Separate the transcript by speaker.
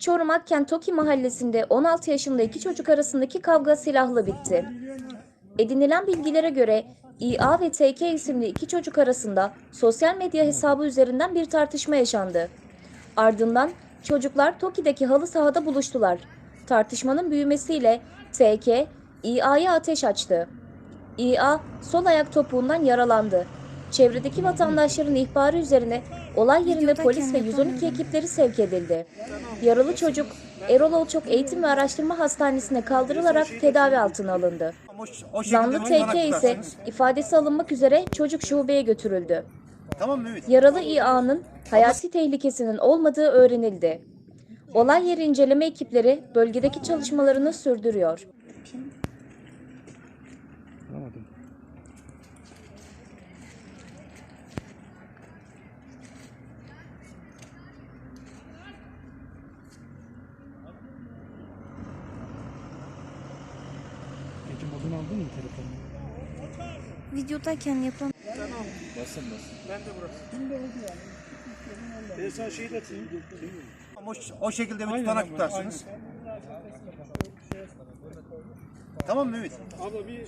Speaker 1: Çorum Akkent Toki mahallesinde 16 yaşında iki çocuk arasındaki kavga silahlı bitti. Edinilen bilgilere göre İA ve TK isimli iki çocuk arasında sosyal medya hesabı üzerinden bir tartışma yaşandı. Ardından çocuklar Toki'deki halı sahada buluştular. Tartışmanın büyümesiyle TK İA'ya ateş açtı. İA sol ayak topuğundan yaralandı. Çevredeki vatandaşların ihbarı üzerine olay yerine polis ve 112 ekipleri sevk edildi. Yaralı çocuk Erol Olçok Eğitim ve Araştırma Hastanesi'ne kaldırılarak tedavi altına alındı. Zanlı TK ise ifadesi alınmak üzere çocuk şubeye götürüldü. Yaralı İA'nın hayati tehlikesinin olmadığı öğrenildi. Olay yeri inceleme ekipleri bölgedeki çalışmalarını sürdürüyor.
Speaker 2: Aldın mı telefonunu?
Speaker 3: Videodayken yapılan
Speaker 2: Basın basın.
Speaker 4: Ben sana şeyi de atayım.
Speaker 5: O, o şekilde bir tutanak tutarsınız. Tamam mı Ümit?
Speaker 4: Abla bir